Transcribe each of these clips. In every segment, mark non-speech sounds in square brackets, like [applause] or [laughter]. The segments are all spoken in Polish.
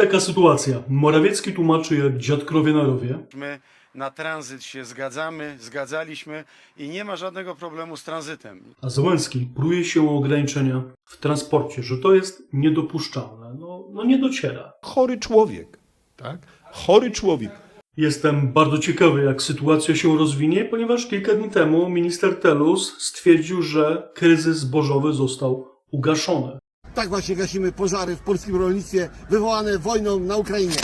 Taka sytuacja. Morawiecki tłumaczy jak dziadkrowie na rowie. My na tranzyt się zgadzamy, zgadzaliśmy i nie ma żadnego problemu z tranzytem. A Załęski pruje się o ograniczenia w transporcie, że to jest niedopuszczalne. No, no nie dociera. chory człowiek, tak? Chory człowiek. Jestem bardzo ciekawy, jak sytuacja się rozwinie, ponieważ kilka dni temu minister Telus stwierdził, że kryzys zbożowy został ugaszony. Tak właśnie gasimy pożary w polskim rolnictwie wywołane wojną na Ukrainie.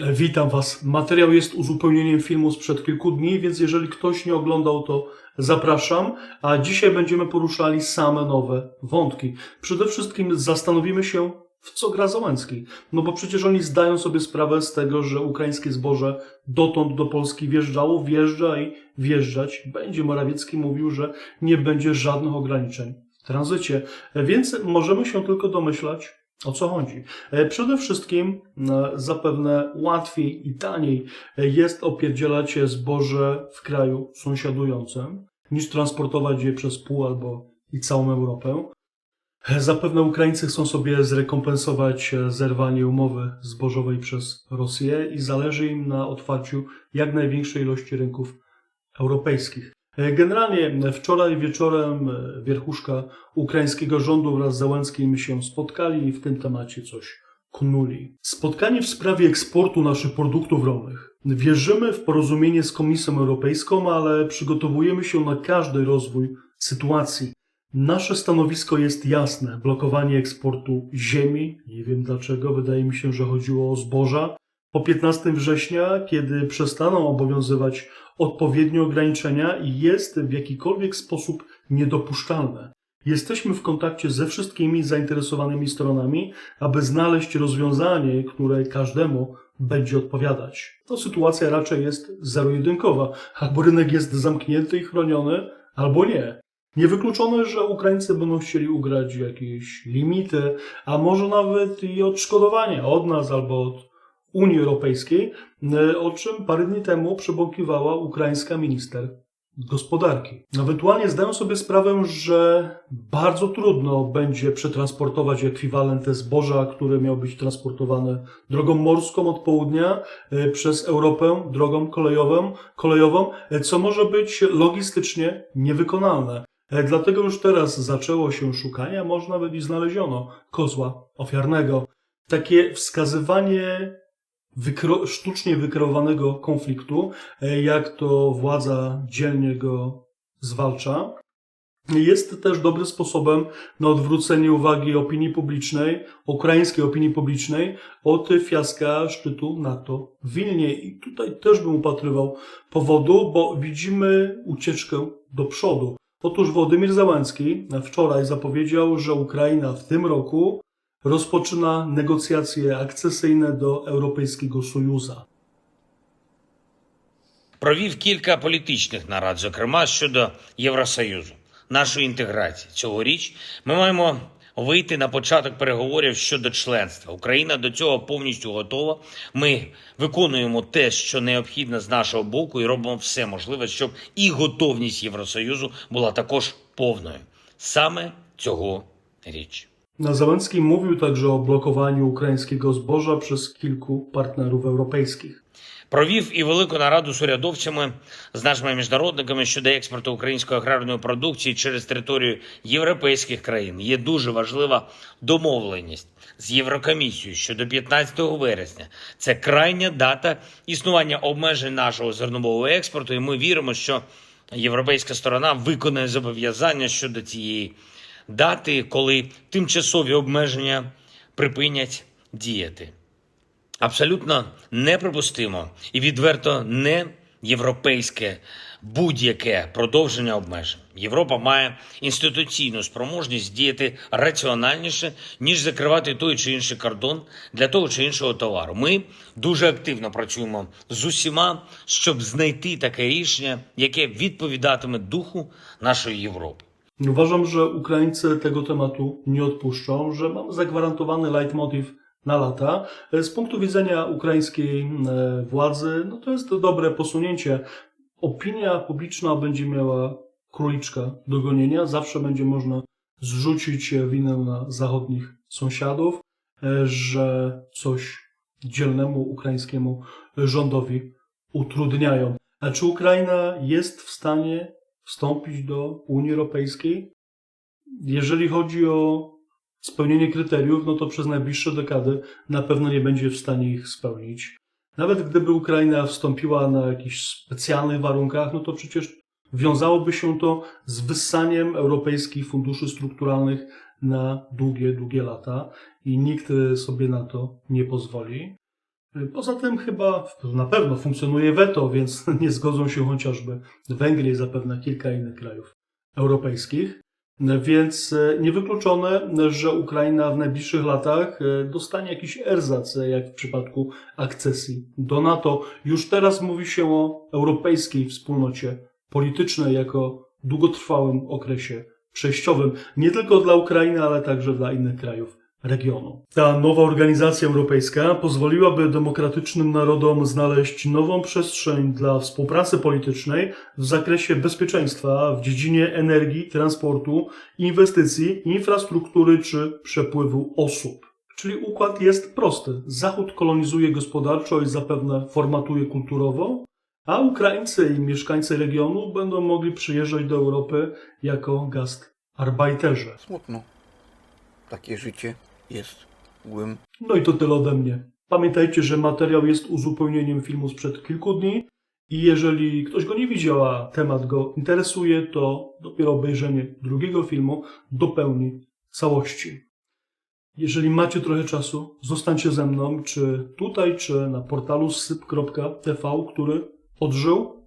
E, Witam Was. Materiał jest uzupełnieniem filmu sprzed kilku dni, więc jeżeli ktoś nie oglądał, to zapraszam. A dzisiaj będziemy poruszali same nowe wątki. Przede wszystkim zastanowimy się, w co gra Załęcki. No bo przecież oni zdają sobie sprawę z tego, że ukraińskie zboże dotąd do Polski wjeżdżało, wjeżdża i wjeżdżać będzie. Morawiecki mówił, że nie będzie żadnych ograniczeń w tranzycie. Więc możemy się tylko domyślać, o co chodzi? E, Przede wszystkim e, zapewne łatwiej i taniej e, jest opierdzielać zboże w kraju sąsiadującym, niż transportować je przez pół albo i całą Europę. Zapewne Ukraińcy chcą sobie zrekompensować zerwanie umowy zbożowej przez Rosję i zależy im na otwarciu jak największej ilości rynków europejskich. E, Generalnie wczoraj wieczorem e, wierchuszka ukraińskiego rządu wraz z Załęckim się spotkali i w tym temacie coś knuli. Spotkanie w sprawie eksportu naszych produktów rolnych. Wierzymy w porozumienie z Komisją Europejską, ale przygotowujemy się na każdy rozwój sytuacji. Nasze stanowisko jest jasne. Blokowanie eksportu ziemi. Nie wiem dlaczego. Wydaje mi się, że chodziło o zboża. Po 15 września, kiedy przestaną obowiązywać odpowiednie ograniczenia jest w jakikolwiek sposób niedopuszczalne. Jesteśmy w kontakcie ze wszystkimi zainteresowanymi stronami, aby znaleźć rozwiązanie, które każdemu będzie odpowiadać. To sytuacja raczej jest zero-jedynkowa. Albo rynek jest zamknięty i chroniony, albo nie. Niewykluczone, że Ukraińcy będą chcieli ugrać jakieś limity, a może nawet i odszkodowania od nas albo od Unii Europejskiej, e, o czym parę dni temu przebąkiwała ukraińska minister gospodarki. Ewentualnie zdają sobie sprawę, że bardzo trudno będzie przetransportować ekwiwalent zboża, które miał być transportowane drogą morską od południa e, przez Europę drogą kolejową, kolejową e, co może być logistycznie niewykonalne. Dlatego już teraz zaczęło się szukanie, a może nawet i znaleziono kozła ofiarnego. Takie wskazywanie wykro- sztucznie wykreowanego konfliktu, e, jak to władza dzielnie go zwalcza, jest też dobrym sposobem na odwrócenie uwagi opinii publicznej, ukraińskiej opinii publicznej, od fiaska szczytu NATO w Wilnie. I tutaj też bym upatrywał powodu, bo widzimy ucieczkę do przodu. Otóż Władimir Załęcki wczoraj zapowiedział, że Ukraina w tym roku rozpoczyna negocjacje akcesyjne do Europejskiego Sojuszu. провів кілька політичних нарад, зокрема щодо Євросоюзу, нашої інтеграції. Цьогоріч ми маємо вийти на початок переговорів щодо членства. Україна до цього повністю готова. Ми виконуємо те, що необхідно з нашого боку, і робимо все можливе, щоб і готовність Євросоюзу була також повною. Саме цього річ. Załęcki mówił także o blokowaniu ukraińskiego zboża przez kilku partnerów europejskich. Провів і велику нараду з урядовцями з нашими міжнародниками щодо експорту української аграрної продукції через територію європейських країн. Є дуже важлива домовленість з Єврокомісією щодо 15 вересня. Це крайня дата існування обмежень нашого зернового експорту. І ми віримо, що європейська сторона виконає зобов'язання щодо цієї дати, коли тимчасові обмеження припинять діяти. Абсолютно неприпустимо і відверто не європейське будь-яке продовження обмежень. Європа має інституційну спроможність діяти раціональніше, ніж закривати той чи інший кордон для того чи іншого товару. Ми дуже активно працюємо з усіма, щоб знайти таке рішення, яке відповідатиме духу нашої Європи. Uważam, że Ukraińcy tego tematu nie odpuszczą, że mamy zagwarantowany leitmotiv na lata. Z punktu widzenia ukraińskiej e, władzy, no to jest to dobre posunięcie. Opinia publiczna będzie miała króliczka do gonienia. Zawsze będzie można zrzucić winę na zachodnich sąsiadów, e, że coś dzielnemu ukraińskiemu rządowi utrudniają. A czy Ukraina jest w stanie wstąpić do Unii Europejskiej? Jeżeli chodzi o spełnienie kryteriów, no to przez najbliższe dekady na pewno nie będzie w stanie ich spełnić. Nawet gdyby Ukraina wstąpiła na jakichś specjalnych warunkach, no to przecież wiązałoby się to z wyssaniem europejskich funduszy strukturalnych na długie, długie lata i nikt sobie na to nie pozwoli. Poza tym chyba na pewno funkcjonuje weto, więc [laughs] nie zgodzą się chociażby Węgry i zapewne kilka innych krajów europejskich. Więc e, niewykluczone, że Ukraina w najbliższych latach e, dostanie jakiś erzac, e, jak w przypadku akcesji do NATO. Już teraz mówi się o europejskiej wspólnocie politycznej jako długotrwałym okresie przejściowym, nie tylko dla Ukrainy, ale także dla innych krajów regionu. Ta nowa organizacja europejska pozwoliłaby demokratycznym narodom znaleźć nową przestrzeń dla współpracy politycznej w zakresie bezpieczeństwa w dziedzinie energii, transportu, inwestycji, infrastruktury czy przepływu osób. Czyli układ jest prosty. Zachód kolonizuje gospodarczo i zapewne formatuje kulturowo, a Ukraińcy i mieszkańcy regionu będą mogli przyjeżdżać do Europy jako gastarbeiterze. Smutno. Takie życie jest mgłym. No i to tyle ode mnie. Pamiętajcie, że materiał jest uzupełnieniem filmu sprzed kilku dni i jeżeli ktoś go nie widział, a temat go interesuje, to dopiero obejrzenie drugiego filmu dopełni całości. Jeżeli macie trochę czasu, zostańcie ze mną, czy tutaj, czy na portalu syp.tv, który odżył,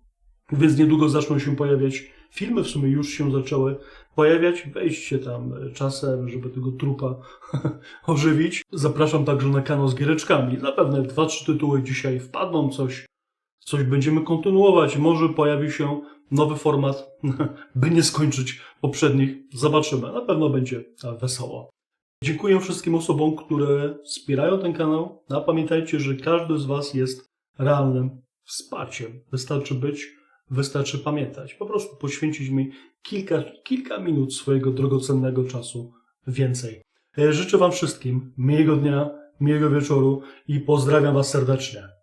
więc niedługo zaczną się pojawiać filmy, w sumie już się zaczęły pojawiać. Wejdźcie tam czasem, żeby tego trupa [laughs] ożywić. Zapraszam także na kanał z giereczkami. Zapewne dwa, trzy tytuły dzisiaj wpadną, coś, coś będziemy kontynuować. Może pojawi się nowy format, [laughs] by nie skończyć poprzednich. Zobaczymy. Na pewno będzie wesoło. Dziękuję wszystkim osobom, które wspierają ten kanał. A pamiętajcie, że każdy z Was jest realnym wsparciem. Wystarczy być, wystarczy pamiętać. Po prostu poświęcić mi kilka, kilka minut swojego drogocennego czasu więcej. E, Życzę Wam wszystkim miłego dnia, miłego wieczoru i pozdrawiam Was serdecznie.